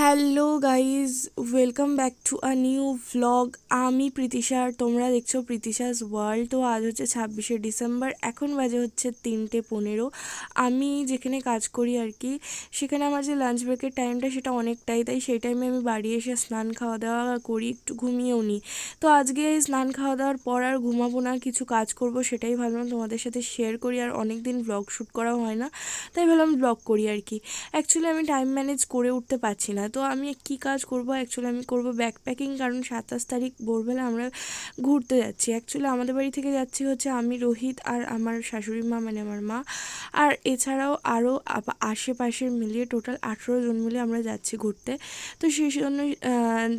Hello guys welcome back to a new vlog আমি প্রীতিশা আর তোমরা দেখছ প্রীতিশাস ওয়ার্ল্ড তো আজ হচ্ছে ছাব্বিশে ডিসেম্বর, এখন বাজে হচ্ছে তিনটে পনেরো। আমি যেখানে কাজ করি আর কি, সেখানে আমার যে লাঞ্চ ব্রেকের টাইমটা সেটা অনেকটাই, তাই সেই টাইমে আমি বাড়ি এসে স্নান খাওয়া দাওয়া করি, একটু ঘুমিয়েও নিই তো আজকে এই স্নান খাওয়া দাওয়ার পর আর ঘুমাবো না, কিছু কাজ করব সেটাই ভাবলাম তোমাদের সাথে শেয়ার করি, আর অনেক দিন ব্লগ শ্যুট করাও হয় না, তাই ভাবলাম ব্লগ করি আর কি। অ্যাকচুয়ালি আমি টাইম ম্যানেজ করে উঠতে পারছি না তো আমি কি কাজ করব? অ্যাকচুয়ালি আমি করব ব্যাকপ্যাকিং কারণ সাতাশ তারিখ ভোরবেলা আমরা ঘুরতে যাচ্ছি। অ্যাকচুয়ালি আমাদের বাড়ি থেকে যাচ্ছি হচ্ছে আমি, রোহিত আর আমার শাশুড়ি মা মানে আমার মা। আর এছাড়াও আরও আশেপাশের মিলিয়ে টোটাল আঠেরো জন মিলে আমরা যাচ্ছি ঘুরতে। তো সেই জন্য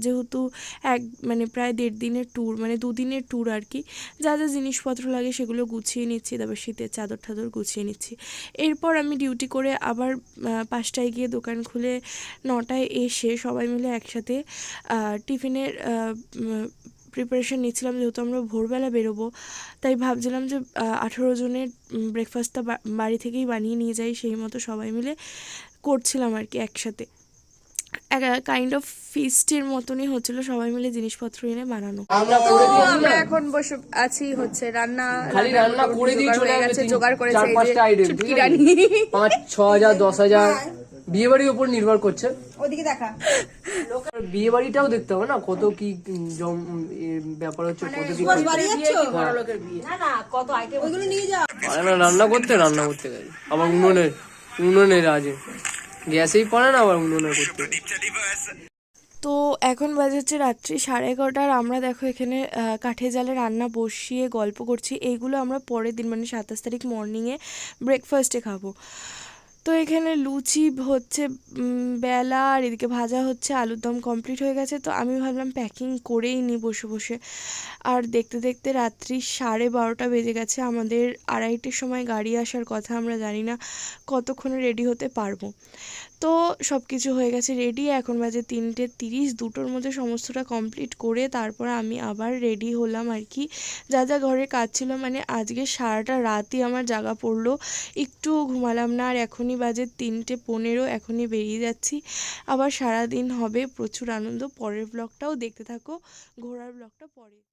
যেহেতু এক মানে প্রায় দেড় দিনের ট্যুর মানে দুদিনের ট্যুর আর কি, যা যা জিনিসপত্র লাগে সেগুলো গুছিয়ে নিচ্ছি, তারপর শীতের চাদর টাদর গুছিয়ে নিচ্ছি। এরপর আমি ডিউটি করে আবার পাঁচটায় গিয়ে দোকান খুলে নটায় এসে সবাই মিলে একসাথে আহ, টিফিনের প্রিপারেশন নিচ্ছিলাম যেহেতু আমরা ভোরবেলা বেরোবো। তাই ভাবছিলাম যে আঠেরো জনের ব্রেকফাস্টটা বাড়ি থেকেই বানিয়ে নিয়ে যাই সেই মতো সবাই মিলে করছিলাম আর কি একসাথে। কাইন্ড অফ ফিস্টের মতনই হচ্ছিল সবাই মিলে জিনিসপত্র এনে বানানো। আমরা এখন বসে আছি হচ্ছে রান্না খালি রান্না করে দিয়ে চলে গেছে জোগাড় করেছে এই যে চুটকি রানী। পাঁচ ছ হাজার দশ হাজার। বিয়ে বাড়ির উপর নির্ভর করছে। ওদিকে দেখা। বিয়ে বাড়িটাও দেখতে হবে না কত কি জম- ব্যাপার হচ্ছে কত কি পারে না রান্না করতে রান্না করতে গেছে। আবার উনুনে উনুনের আছে গ্যাসেই পারে না আবার উনুনে করতে। তো এখন বাজে হচ্ছে রাত্রি সাড়ে এগারোটা আর আমরা দেখো এখানে কাঠের জালে রান্না বসিয়ে গল্প করছি। এইগুলো আমরা পরের দিন মানে সাতাশ তারিখ মর্নিংয়ে ব্রেকফাস্টে খাব। তো এখানে লুচি হচ্ছে বেলা আর এদিকে ভাজা হচ্ছে, আলুর দম কমপ্লিট হয়ে গেছে। তো আমি ভাবলাম প্যাকিং করেই নিই বসে বসে। আর দেখতে দেখতে রাত্রি সাড়ে বারোটা বেজে গেছে। আমাদের আড়াইটের সময় গাড়ি আসার কথা আমরা জানি না কতক্ষণে রেডি হতে পারব। তো সব কিছু হয়ে গেছে রেডি এখন বাজে তিনটে তিরিশ, দুটোর মধ্যে সমস্তটা কমপ্লিট করে তারপর আমি আবার রেডি হলাম আর কি। যা যা ঘরে কাজ ছিল মানে আজকে সারাটা রাতই আমার জাগা পড়ল একটুও ঘুমালাম না আর এখনই বাজে তিনটে পনেরো, এখনই বেরিয়ে যাচ্ছি। আবার সারা দিন হবে, প্রচুর আনন্দ, পরের ব্লগটাও দেখতে থাকো, ঘোরার ব্লগটা পরে।